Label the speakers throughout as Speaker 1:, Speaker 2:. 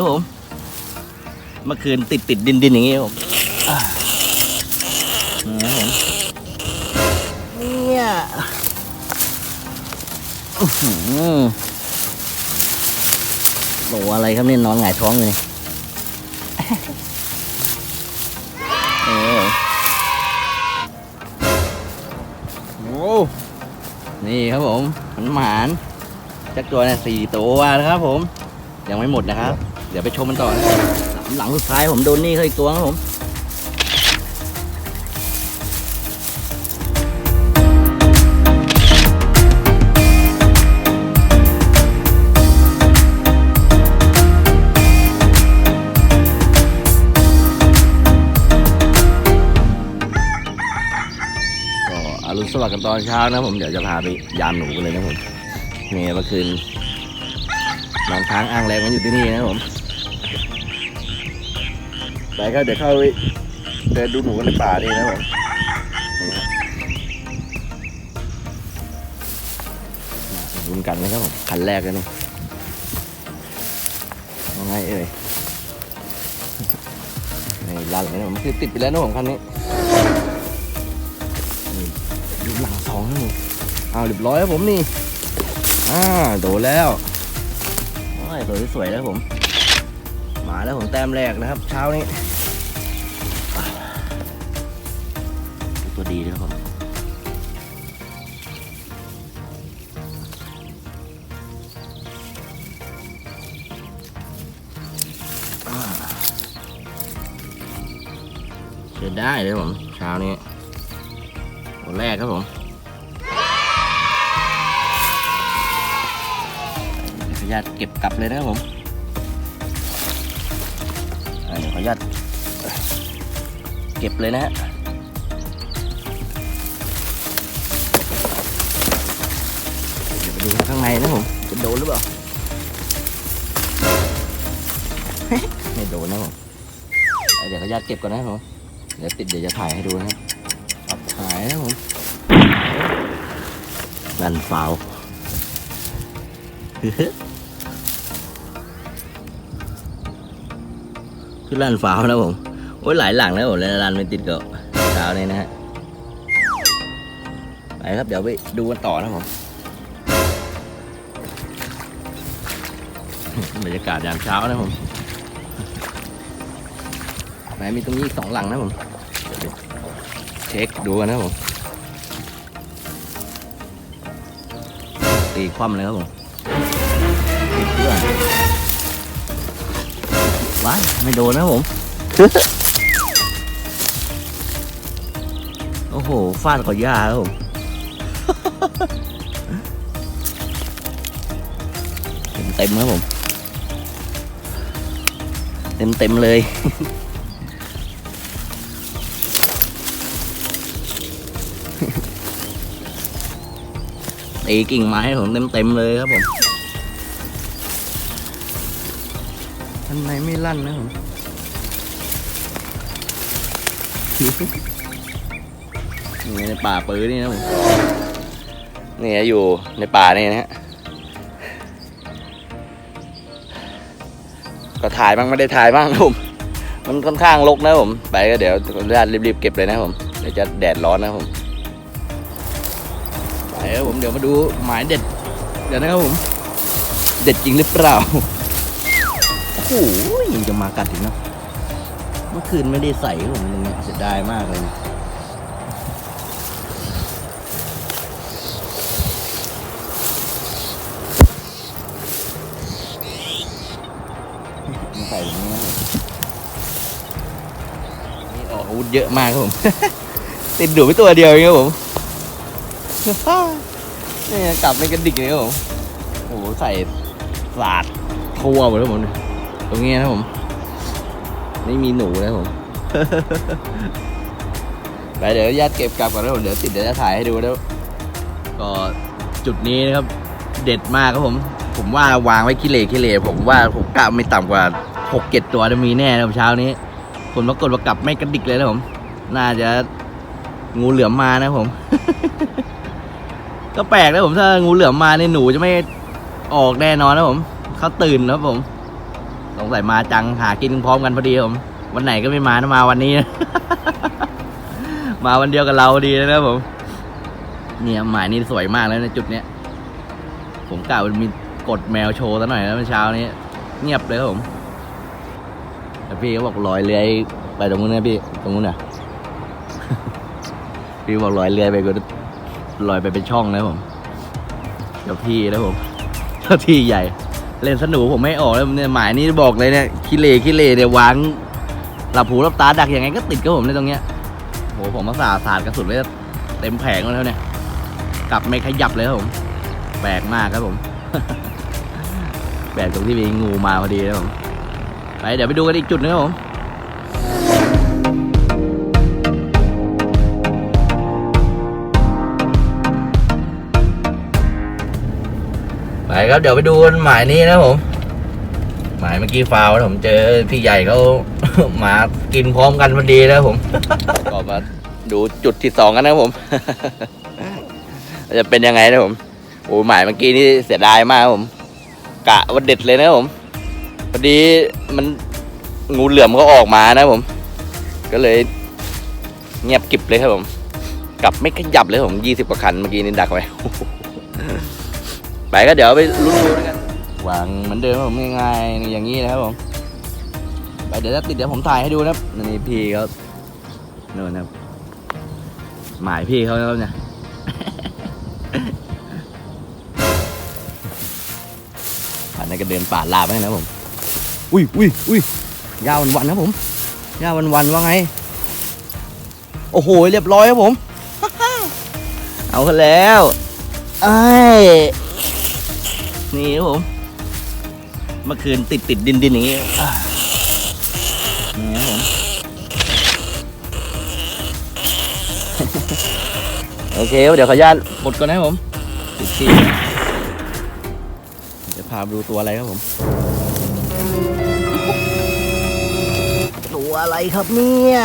Speaker 1: ครับผม เมื่อคืนติดติดดินดินอย่างงี้ครับผมอ่านี่ครับผมเนี่ยอื้อหือโหอะไรครับเนี่ยนอนหงายท้องอยู่นี่เออโอ้นี่ครับผมหมันหมานจักตัวเนี่ยสี่ตัวนะครับผม ยังไม่หมดนะครับ เดี๋ยวไปชมมันต่อนะครับสามหลังสุดท้ายผมโดนนี่เขาอีกตัวครับผมก็อรุณสวัสดิ์กันตอนเช้านะผมเดี๋ยวจะพาไปยามหนูกันเลยนะผมนี่เมื่อคืน นอนค้างอ้างแรงมันอยู่ที่นี่นะผมไปครับเดี๋ยวเข้าไปเดินดูหนูกันในป่านี่นะผมรุนกันนะครับผมคันแรกเลยนี่ว่าไงเอ่ยนี่ลั่นเลยนะผมคือติดไปแล้วนะผมคันนี้ดูหลังสองนี่อ้าวเรียบร้อยครับผมนี่ อ่าโดนแล้ว สวยๆแล้วผม มาแล้วผมแต้มแรกนะครับ เช้านี้ตัวดีเลยครับผมเจอได้เลยผมเช้านี้ตัวแรกครับผม ญาตเก็บกลับเลยนะครับผมเดี๋ยวขออนุญาตเก็บเลยนะฮะเดี๋ยวไปดูข้างในนะผมจะโดนหรือเปล่าไม่โดนนะผมเดี๋ยวขออนุญาตเก็บก่อนนะผมเดี๋ยวติดเดี๋ยวจะถ่ายให้ดูนะครับตับหายนะผมลันฟาวคื อลันฟ้าวนะผม โอ้ยหลายหลังแล้วผมล้วลันไม่ติดก็เช้านี้นะฮะ ไปครับเดี๋ยวไปดูกันต่อนะผมบรรยากาศยามเช้านะผมไหนมีตรงนี้อีกสองหลังนะผมเช็คดูกันนะผมตีคว่ำเลยครับผมติดเพื่อน ว้ายไม่โดนนะครับผม โอ้โห ฟาดเขาย่าครับผม เต็มเต็มๆครับผม เต็มเต็มๆเลย ตีกิ่งไม้ให้ผมเต็มเต็มๆเลยครับผม ท่านในไม่ลั่นนะผมนี่ในป่าปื้อนี่นะผมนี่อยู่ในป่านี่นะฮะก็ถ่ายบ้างไม่ได้ถ่ายบ้างผม มันค่อนข้างรกนะผม ไปก็เดี๋ยวญาตรีบๆเก็บเลยนะผม เดี๋ยวจะแดดร้อนนะผม ไปครับผมเดี๋ยวมาดูหมายเด็ด เดี๋ยวนะครับผม เด็ดจริงหรือเปล่า หยังจะมากัดถึงเนาะเมื่อคืนไม่ได้ใส่ผมตรงนี้เสียดายมากเลยนะใส่ตรงนี้ยนี่ออกอาวุธเยอะมากครับผม ติดดูไปตัวเดียวเองครับผมนี่กลับไม่กระดิกเลยครับผมโอ้โหใส่สาดทั่วหมดแล้วผมเนี่ย ตรงนี้นะครับผม ไม่มีหนูนะครับผม ไปเดี๋ยวญาติเก็บกลับก่อนนะผมเดี๋ยวติดเดี๋ยวจะถ่ายให้ดูแล้ว ก็จุดนี้นะครับ เด็ดมากครับผม ผมว่าวางไว้ขี้เหร่ขี้เหร่ผมว่าผมกะไม่ต่ำกว่าหกเจ็ดตัวจะมีแน่นะครับเช้านี้ผลปรากฏว่ากลับไม่กระดิกเลยนะผม น่าจะงูเหลือมมานะครับผม ก็แปลกนะผมถ้างูเหลือมมาเนี่ยหนูจะไม่ออกแน่นอนนะผมเขาตื่นนะครับผมต สงสัยมาจังหากินพร้อมกันพอดีผมวันไหนก็ไม่มานะมาวันนี้นะมาวันเดียวกับเราดีนะครับผม เนี่ยหมายนี้สวยมากแล้วในจุดเนี้ยผมกล่าวมีกดแมวโชว์ซะหน่อยแล้วเช้านี้ เงียบเลยครับผมแต่พี่เขาบอกลอยเลื้อยไปตรงนู้นนะพี่ตรงนู้นน่ะพี่บอกลอยเลื้อยไปก็ลอยไปเป็นช่องนะผมเจ้าที่นะผมเจ้าที่ใหญ่ เล่นสนุกผมไม่ออกเลยเนี่ยหมายนี้บอกเลยเนี่ยคิเลคิเลเนี่ยวางหลับหูหลับตาดักยังไงก็ติดกับผมในตรงเนี้ยโหผมมาสาสาดกระสุนเลยเต็มแผงแล้วเนี่ยกลับไม่ขยับเลยครับผมแปลกมากครับผมแปลกตรงที่มีงูมาพอดีนะผมไปเดี๋ยวไปดูกันอีกจุดนึงครับผม ครับ เดี๋ยวไปดูกันหมายนี้นะผม หมายเมื่อกี้ฟาวผมเจอพี่ใหญ่เขาหมากินพร้อมกันพอดีนะผมก็มาดูจุดที่สองกันนะผม จะเป็นยังไงนะผมโอ้หมายเมื่อกี้นี่เสียดายมากผม กะว่าเด็ดเลยนะผมพอดีมันงูเหลือมก็ออกมานะผม ก็เลย เงียบกิบเลยครับผม กลับไม่ขยับเลยผมยี่สิบกว่าคันเมื่อกี้นี่ดักไว้ ไปก็เดี๋ยวไปลุ้นดูแล้วกันวางเหมือนเดิมครับผมง่ายๆอย่างนี้นะครับผมไปเดี๋ยวถ้าติดเดี๋ยวผมถ่ายให้ดูนะครับนี่พี่เขาโน่นนะครับหมายพี่เขาแล้วเนี่ยผ่านนั้นก็เดินป่าลาไปนะครับผม อุ้ยอุ้ยอุ้ยยาวันวันๆครับผมยาวันวันๆว่าไง โอ้โห เรียบร้อยครับผม เอากันแล้วไอ้ย นี่ครับผมเมื่อคืนติดติดดินดินอย่างนี้นี่ครับผมโอเคเดี๋ยวขออนุญาตบดก่อนนะครับผมติดที่เดี๋ยวพาดูตัวอะไรครับผม ตัวอะไรครับเนี่ย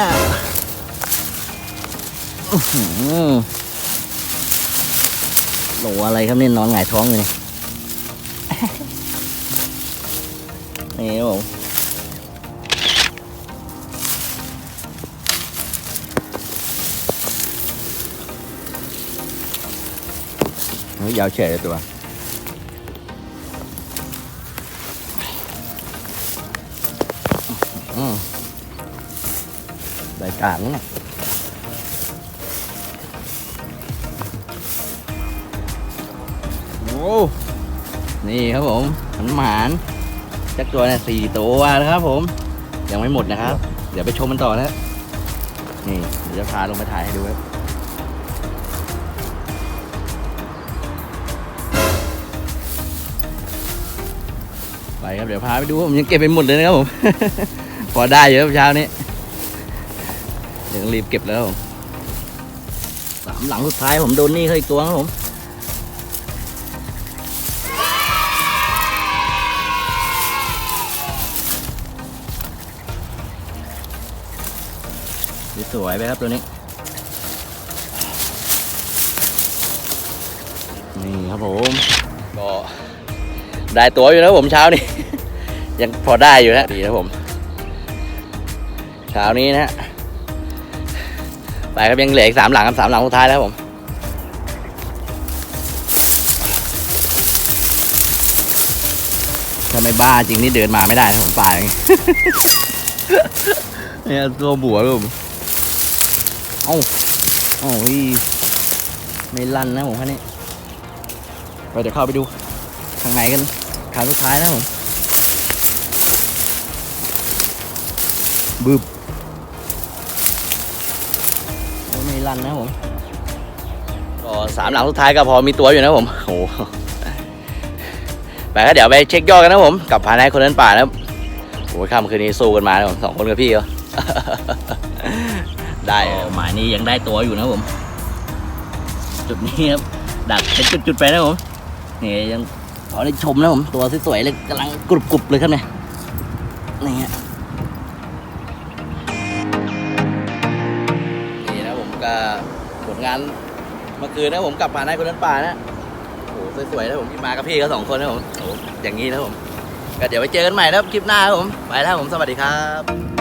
Speaker 1: ตัวอะไรครับเนี่ยนอนหงายท้องอยู่นี่นี่ครับผมเฮ้ยยาวเฉย เลยตัวอืมรายการนะโอ้นี่ครั จักตัวเนี่ยสี่ตัวนะครับผม ยังไม่หมดนะครับ เดี๋ยวไปชมมันต่อนะนี่เดี๋ยวจะพาลงไปถ่ายให้ดูครับไปครับเดี๋ยวพาไปดูผมยังเก็บไปหมดเลยนะครับผม พอได้เยอะเช้านี้เดี๋ยวต้องรีบเก็บแล้วผมสามหลังสุดท้ายผมโดนนี่เขาอีกตัวครับผม สวยไปครับตัวนี้ นี่ครับผมก็ได้ตัวอยู่นะผมเช้านี้ ยังพอได้อยู่นะดีนะผม เช้านี้นะฮะไปครับยังเหลืออีกสามหลังครับสามหลังสุดท้ายแล้วครับผมถ้าไม่บ้าจริงนี่เดินมาไม่ได้นะผมป่าอย่างงี้ เนี่ยตัวบัวเลยผม เอ้าโอ้ยไม่ลั่นนะผมคันนี้ไปเดี๋ยวเข้าไปดูข้างในกันครั้งสุดท้ายนะผมบึบโอ้ยไม่ลั่นนะผมก็สามหลังสุดท้ายก็พอมีตัวอยู่นะผมโอ้โหไปก็เดี๋ยวไปเช็คยอดกันนะผม กับภายในคนนั้นป่านะโอ้ยค่ำคืนนี้สู้กันมานะผมสองคนกับพี่เขา ได้หมายนี้ยังได้ตัวอยู่นะผม จุดนี้ครับดักเป็นจุดๆไปนะผมนี่ยังพอได้ชมนะผม ตัวสวยๆเลยกำลังกรุบๆเลยครับเนี่ยนี่ฮะนี่นะผมก็ผลงานเมื่อคืนนะผมกลับมาได้คนนั้นป่านะโอ้โหสวยๆนะผมที่มากับพี่เขาสองคนนะผมโอ้อย่างนี้นะผมก็เดี๋ยวไปเจอกันใหม่นะครับคลิปหน้าครับผมไปแล้วผมสวัสดีครับ